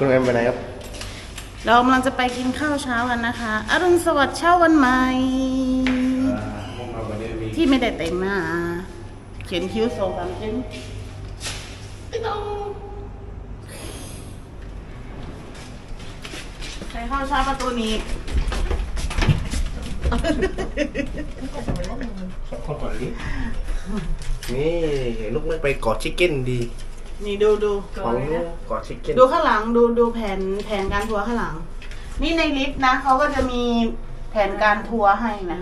คุณคุณเอ็มไปไหนครับ เรากำลังจะไปกินข้าวเช้ากันนะคะ อรุณสวัสดิ์เช้าวันใหม่ ที่ไม่ได้แต่งหน้า เขียนคิ้วสองสามชิ้นไม่ต้องใส่ข้าวเช้าประตูนี้นี่ลูกนึกไปกอดชิคเก้นดี นี่ดูดูของลูกกอดชิคเก้นดูข้างหลังดูดูแผนแผนการทัวร์ข้างหลัง นี่ในลิฟต์นะเขาก็จะมีแผนการทัวร์ให้นะ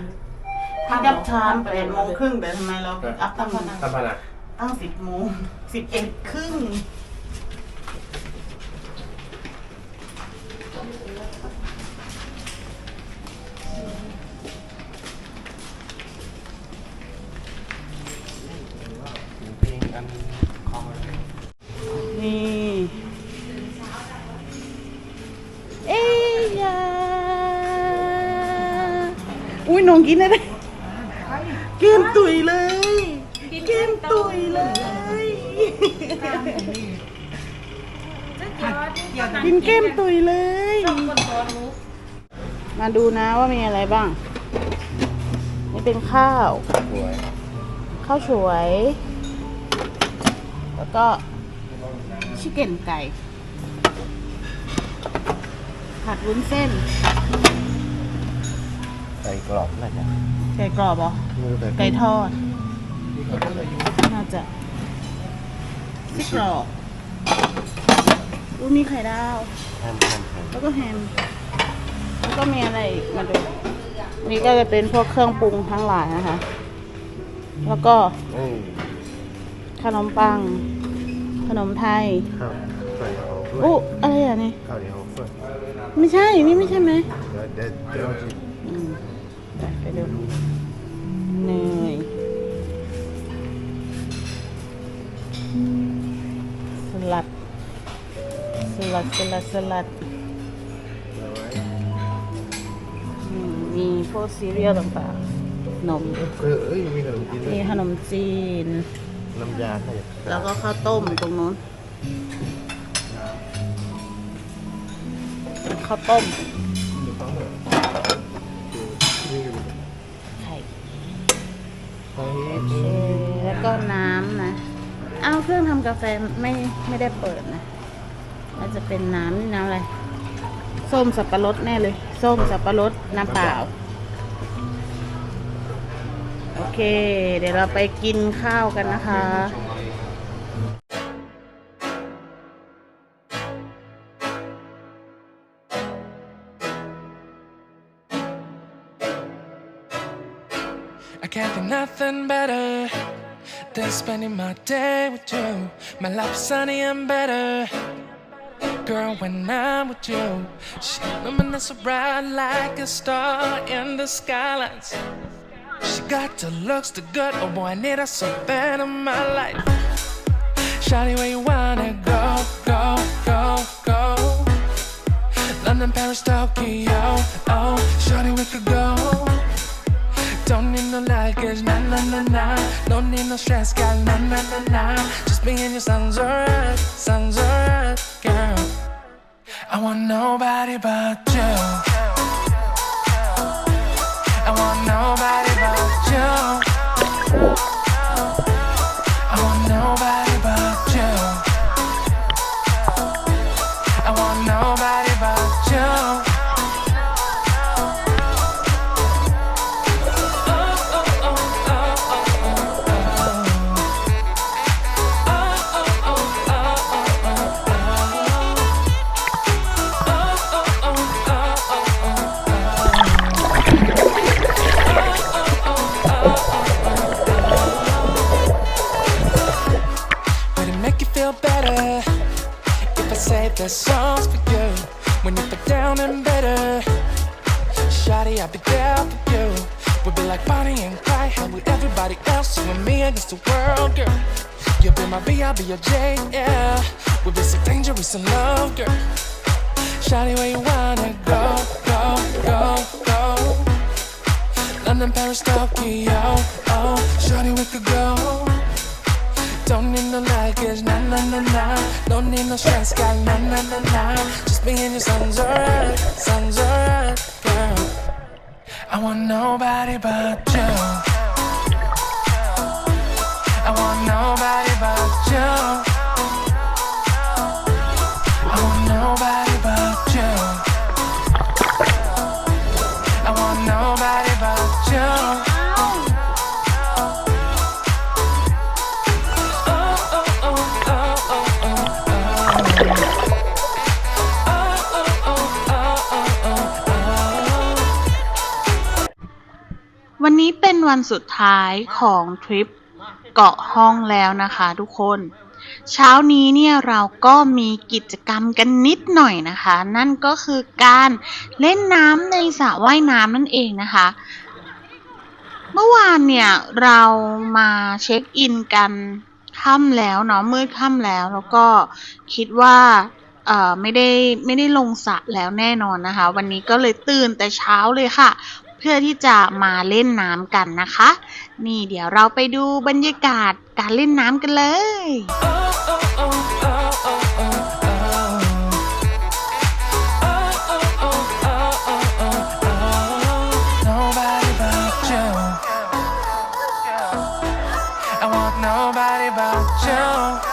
ที่ดับชามแปดโมงครึ่งแต่ทำไมเราอัพตั้งทำอะไรตั้งสิบโมงสิบเอ็ดครึ่ง กินอะไรเกมตุยเลยเกมตุยเลยกินเกมตุยเลย มาดูนะว่ามีอะไรบ้าง นี่เป็นข้าวสวยข้าวสวย แล้วก็ชิคเก้นไก่ ผัดวุ้นเส้นไก่กรอบน่าจะไก่กรอบเหรอไม่รู้แต่ไก่ทอดที่เขาใส่อยู่น่าจะซี่กรอบอู้มีไข่ดาว แฮมแฮมแฮมแล้วก็แฮม แล้วก็มีอะไรอีกมาดู นี่ก็จะเป็นพวกเครื่องปรุงทั้งหลายนะคะ แล้วก็เอ้ยขนมปัง ขนมไทยข้าวใส่หอมด้วยอู้อะไรอะนี่ ข้าวเหนียวหอมด้วยไม่ใช่ นี่ไม่ใช่ไหม เดี๋ยวเดี๋ยวเดี๋ยว ดูเนยสลัด สลัด สลัด สลัดเอาไว้อืมมีพวกซีเรียลต่างๆนมด้วยเออเอ้ยมีขนมจีนด้วยมีขนมจีน น้ำยาใส่แล้วก็ข้าวต้มตรงนู้นข้าวต้ม ดูเขาเหรอนี่ก็มี ไข่ ไข่ เออ แล้วก็น้ำนะ เอาเครื่องทำกาแฟไม่ไม่ได้เปิดนะน่าจะเป็นน้ำนี่น้ำอะไร ส้มสับปะรดแน่เลย ส้มสับปะรดน้ำเปล่า โอเค เดี๋ยวเราไปกินข้าวกันนะคะ nothing better than spending my day with you. My life sunny and better. Girl, when I'm with you, she luminous so bright like a star in the skylines. She got the looks, the good, oh boy, I need her so bad in my life. Shawty, where you wanna go, go, go, go? London, Paris, Tokyo, oh, Shawty, we could go. Don't need no luggage, nah nah nah nah. Don't need no stress, girl, nah nah nah nah. Just me and your sounds alright, sounds alright, girl. I want nobody but you. I want nobody say the songs for you when you are down and better. Shawty, I'll be there for you. We'll be like Bonnie and Clyde, how with everybody else, you and me against the world, girl. You'll be my B, I'll be your J, yeah. We'll be so dangerous in love, girl. Shawty, where you wanna go, go, go, go? London, Paris, Tokyo, oh, Shawty, we could go. Don't need no luggage, nah, nah, nah, nah. Don't need no stress, got nah, nah, nah, nah. Just and your son's alright, วันนี้เป็นวันสุดท้ายของทริปเกาะห้องแล้วนะคะทุกคน เช้านี้เนี่ยเราก็มีกิจกรรมกันนิดหน่อยนะคะ นั่นก็คือการเล่นน้ำในสระว่ายน้ำนั่นเองนะคะ เมื่อวานเนี่ยเรามาเช็คอินกันค่ำแล้วเนาะมืดค่ำแล้วแล้วก็คิดว่าเออไม่ได้ไม่ได้ลงสระแล้วแน่นอนนะคะ วันนี้ก็เลยตื่นแต่เช้าเลยค่ะ เพื่อที่จะมาเล่นน้ำกันนะคะ นี่เดี๋ยวเราไปดูบรรยากาศการเล่นน้ำกันเลย Nobody but you.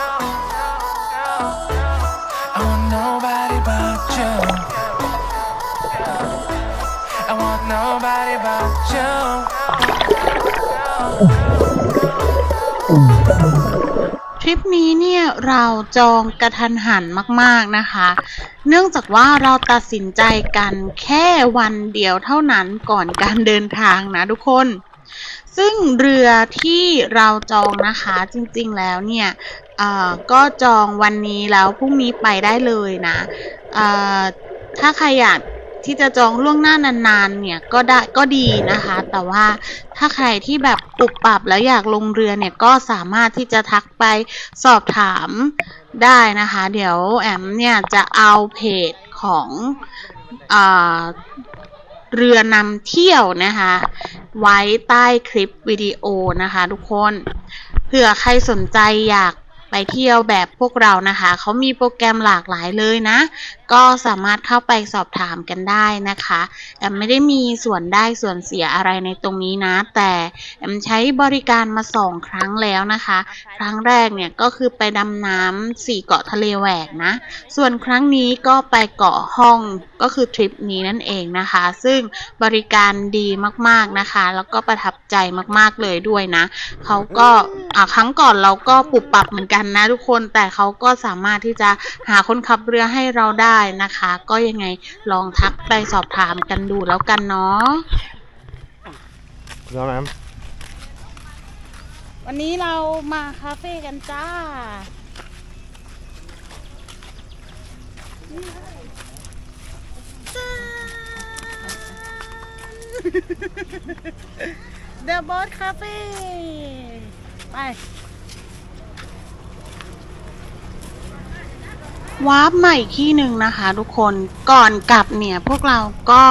ทริปนี้เนี่ยเราจองกระทันหันมากๆนะคะ เนื่องจากว่าเราตัดสินใจกันแค่วันเดียวเท่านั้นก่อนการเดินทางนะทุกคน ซึ่งเรือที่เราจองนะคะจริงๆแล้วเนี่ยก็จองวันนี้แล้วพรุ่งนี้ไปได้เลยนะถ้าใครอยาก ที่จะจองล่วงหน้านานๆ เนี่ยก็ได้ก็ดีนะคะ แต่ว่าถ้าใครที่แบบปุบปับแล้วอยากลงเรือเนี่ยก็สามารถที่จะทักไปสอบถามได้นะคะ เดี๋ยวแอมเนี่ยจะเอาเพจของอเรือนำเที่ยวนะคะ ไว้ใต้คลิปวิดีโอนะคะทุกคนเผื่อใครสนใจอยากไปเที่ยวแบบพวกเรานะคะ เขามีโปรแกรมหลากหลายเลยนะก็สามารถเข้าไปสอบถามกันได้นะคะ แอมไม่ได้มีส่วนได้ส่วนเสียอะไรในตรงนี้นะ แต่แอมใช้บริการมาสองครั้งแล้วนะคะ ครั้งแรกเนี่ยก็คือไปดำน้ำสี่เกาะทะเลแหวกนะ ส่วนครั้งนี้ก็ไปเกาะห้องก็คือทริปนี้นั่นเองนะคะ ซึ่งบริการดีมากๆนะคะ แล้วก็ประทับใจมากๆเลยด้วยนะ เขาก็ครั้งก่อนเราก็ปรับปรับเหมือนกันนะทุกคน แต่เขาก็สามารถที่จะหาคนขับเรือให้เราได้นะคะ ก็ยังไงลองทักไปสอบถามกันดูแล้วกันเนาะแล้วน้วันนี้เรามาคาเฟ่กันจ้า The Boat Cafe ไป วาร์ปใหม่ที่หนึ่งนะคะทุกคนก่อนกลับเนี่ยพวกเราก็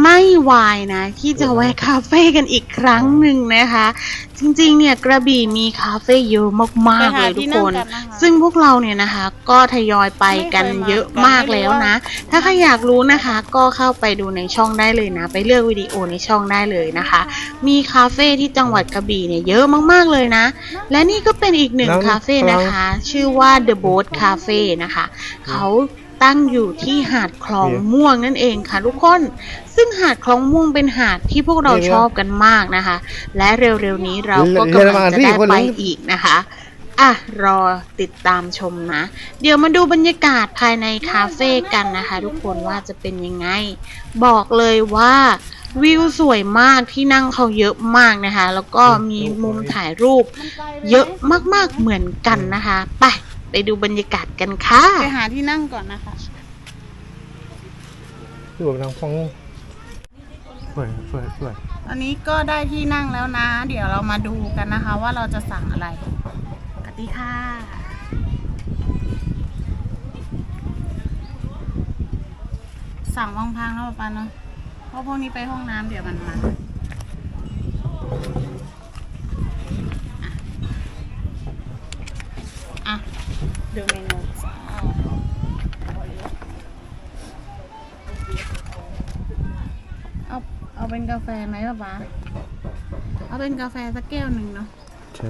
ไม่วายนะ ที่จะแวะคาเฟ่กันอีกครั้งหนึ่งนะคะ จริงๆ เนี่ยกระบี่มีคาเฟ่เยอะมากๆไปเลหายทุที่กนั่คงนกันนะคะซึ่งพวกเราเนี่ยนะคะ ก็ทยอยไปกันไม่เคยมาเยอะกันมากแล้วนะ ถ้าใครอยากรู้นะคะ ก็เข้าไปดูในช่องได้เลยนะ ไปเลือกวิดีโอในช่องได้เลยนะคะ มีคาเฟ่ที่จังหวัดกระบี่เนี่ยเยอะมากๆเลยนะ และนี่ก็เป็นอีกหนึ่งคาเฟ่นะคะ ชื่อว่า The Boat Cafe นะคะเขา ตั้งอยู่ที่หาดคลองม่วงนั่นเองค่ะทุกคน ซึ่งหาดคลองม่วงเป็นหาดที่พวกเราชอบกันมากนะคะ และเร็วๆนี้เราก็กำลังจะได้ไปอีกนะคะอะรอติดตามชมนะ เดี๋ยวมาดูบรรยากาศภายในคาเฟ่กันนะคะ ทุกคนว่าจะเป็นยังไง บอกเลยว่าวิวสวยมากที่นั่งเขาเยอะมากนะคะ แล้วก็มีมุมถ่ายรูปเยอะมากๆเหมือนกันนะคะ ไป ไปดูบรรยากาศกันค่ะ ไปหาที่นั่งก่อนนะคะดูแบบนางฟองสวยสวยสวยอันนี้ก็ได้ที่นั่งแล้วนะ เดี๋ยวเรามาดูกันนะคะ ว่าเราจะสั่งอะไรกติค่ะ สั่งวังพังแล้วปะเนาะเพราะพวกนี้ไปห้องน้ำเดี๋ยวมันมา เอาเป็นกาแฟไหมป๊าป๊าเอาเป็นกาแฟสักแก้วหนึ่งเนาะใช่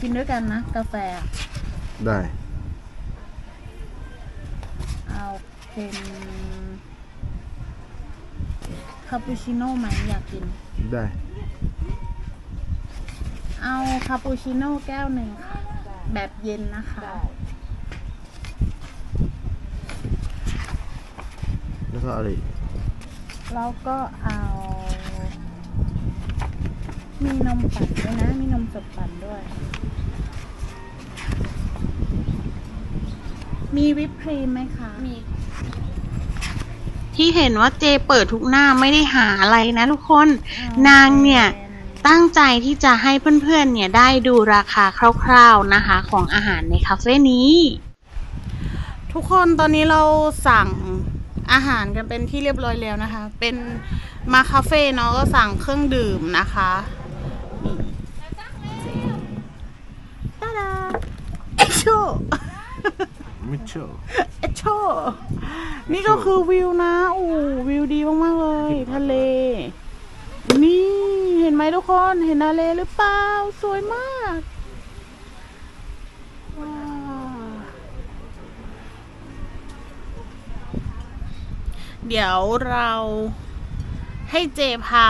กินด้วยกันนะ กาแฟอะได้ เอาเป็นคาปูชิโน่ไหมอยากกิน ได้ เอาคาปูชิโน่แก้วหนึ่งค่ะ แบบเย็นนะคะ แล้วก็อะไรอีกแล้วก็เอา มีนมปั่นด้วยนะ มีนมสดปั่นด้วย มีวิปครีมไหมคะ มีที่เห็นว่าเจเปิดทุกหน้าไม่ได้หาอะไรนะทุกคน นางเนี่ยตั้งใจที่จะให้เพื่อนๆ เนี่ยได้ดูราคาคร่าวๆนะคะของอาหารในคาเฟ่นี้ ทุกคนตอนนี้เราสั่งอาหารกันเป็นที่เรียบร้อยแล้วนะคะ เป็นมาคาเฟ่เนาะก็สั่งเครื่องดื่มนะคะนี่ตาดาเอช โชมิเชลเอชโชนี่ก็คือวิวนะโอ้วิวดีมากๆเลย ทะเล นี่เห็นไหมทุกคนเห็นทะเลหรือเปล่า สวยมากว้าวเดี๋ยวเราให้เจพา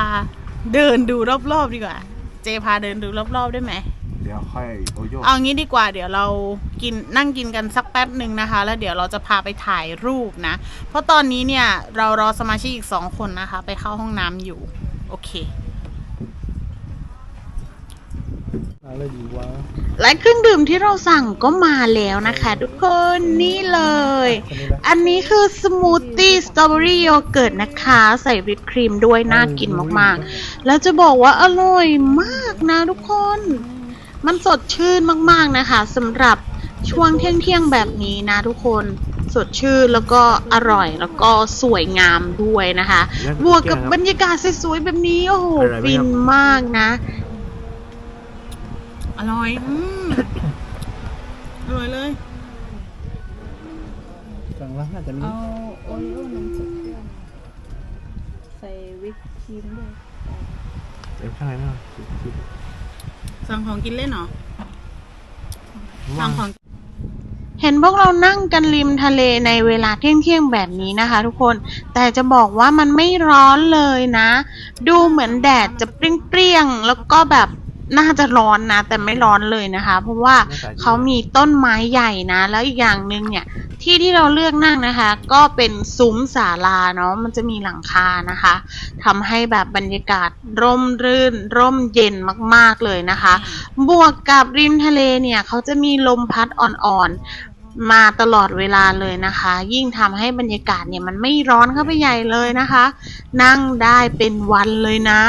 เดินดูรอบๆดีกว่า เจพาเดินดูรอบๆได้ไหมเดี๋ยวค่อยโอโยเอางี้ดีกว่าเดี๋ยวเรากินนั่งกินกันสักแป๊บหนึ่งนะคะ แล้วเดี๋ยวเราจะพาไปถ่ายรูปนะ เพราะตอนนี้เนี่ยเรารอสมาชิกอีกสองคนนะคะ ไปเข้าห้องน้ำอยู่ โอเค อะไรดีวะและเครื่องดื่มที่เราสั่งก็มาแล้วนะคะ ทุกคนนี่เลย คนนี้นะอันนี้คือสมูทตี้สตรอเบอรี่โยเกิร์ตนะคะ ใส่วิปครีมด้วยน่ากินมากๆ แล้วจะบอกว่าอร่อยมากนะทุกคน มันสดชื่นมากๆนะคะสำหรับช่วงเที่ยงๆแบบนี้นะทุกคนสดชื่นแล้วก็อร่อยแล้วก็สวยงามด้วยนะคะ บวกกับบรรยากาศสวยๆแบบนี้ โอ้โหฟินมากนะ อร่อยอืมอร่อยเลยสั่งแล้วน่าจะมีเอาโอริโอ้นมสดเครื่องใส่วิปครีมด้วยเดี๋ยวข้างในน่ะ สั่งของกินเล่นเหรอสั่งของเห็นพวกเรานั่งกันริมทะเลในเวลาเที่ยงๆแบบนี้นะคะ ทุกคน แต่จะบอกว่ามันไม่ร้อนเลยนะ ดูเหมือนแดดจะเปรี้ยงๆ แล้วก็แบบ น่าจะร้อนนะ แต่ไม่ร้อนเลยนะคะ เพราะว่าเขามีต้นไม้ใหญ่นะ แล้วอีกอย่างหนึ่งเนี่ย ที่ที่เราเลือกนั่งนะคะ ก็เป็นซุ้มศาลาเนาะมันจะมีหลังคานะคะทำให้แบบบรรยากาศร่มรื่น ร่มเย็นมากๆเลยนะคะ บวกกับริมทะเลเนี่ยเขาจะมีลมพัดอ่อนๆมาตลอดเวลาเลยนะคะ ยิ่งทำให้บรรยากาศเนี่ยมันไม่ร้อนเข้าไปใหญ่เลยนะคะ นั่งได้เป็นวันเลยนะ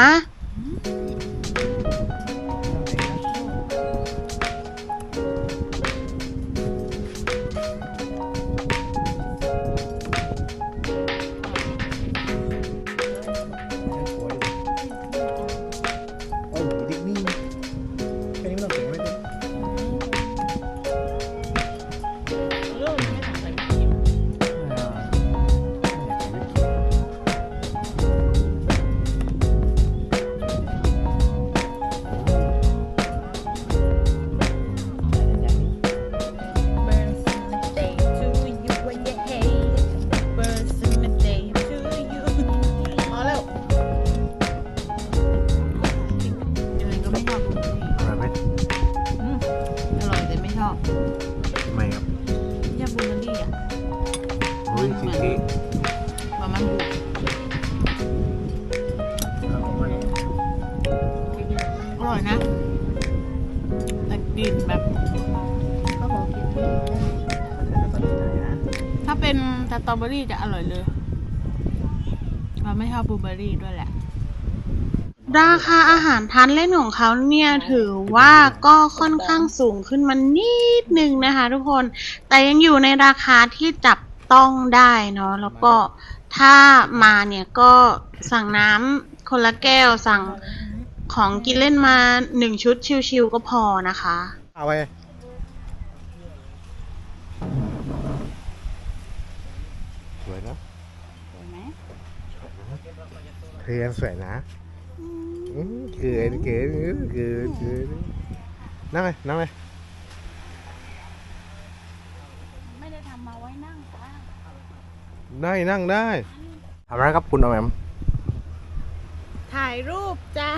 เราไม่ชอบบลูเบอรี่ด้วยแหละ ราคาอาหารทานเล่นของเขาเนี่ยถือว่าก็ค่อนข้างสูงขึ้นมานิดนึงนะคะทุกคน แต่ยังอยู่ในราคาที่จับต้องได้เนาะแล้วก็ถ้ามาเนี่ยก็สั่งน้ำคนละแก้วสั่งของกินเล่นมาหนึ่งชุดชิวๆก็พอนะคะ เอาไปสวยนะสวยไหม เรียนสวยนะอืมเกินเกินเกินเกินเกินนั่งเลยนั่งเลยไม่ได้ทำมาไว้นั่งค่ะได้นั่งได้ทำอะไรครับคุณออมแอมถ่ายรูปจ้า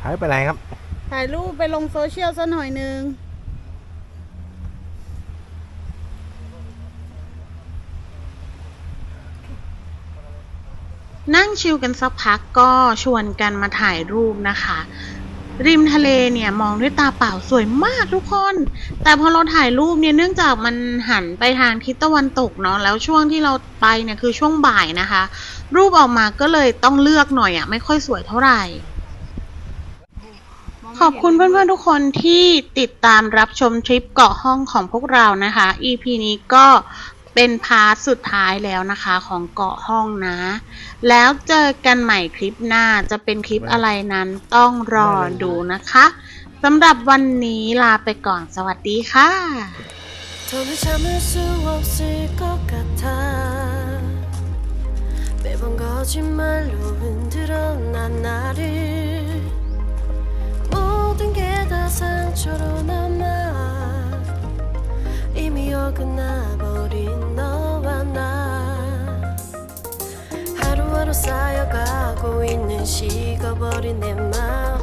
ถ่ายไปไหนครับ ถ่ายรูปไปลงโซเชียลสักหน่อยนึง นั่งชิลกันสักพักก็ชวนกันมาถ่ายรูปนะคะ ริมทะเลเนี่ยมองด้วยตาเปล่าสวยมากทุกคน แต่พอเราถ่ายรูปเนี่ยเนื่องจากมันหันไปทางทิศตะวันตกเนาะแล้วช่วงที่เราไปเนี่ยคือช่วงบ่ายนะคะ รูปออกมาก็เลยต้องเลือกหน่อยอะ่ะไม่ค่อยสวยเท่าไหร่ขอบคุณเพื่อนๆทุกคนที่ติดตามรับชมทริปเกาะห้องของพวกเรานะคะ EP นี้ก็ เป็นพาร์ทสุดท้ายแล้วนะคะของเกาะห้องนะ แล้วเจอกันใหม่คลิปหน้าจะเป็นคลิปอะไรนั้นต้องรอดูนะคะสำหรับวันนี้ลาไปก่อนสวัสดีค่ะ 더는 참을 수 없을 것 같아 매번 거짓말로 흔들어 난 나를 모든 게 다 상처로 남아 이미 어긋나 버린 너와 나. 하루하루 쌓여가고 있는 식어버린 내맘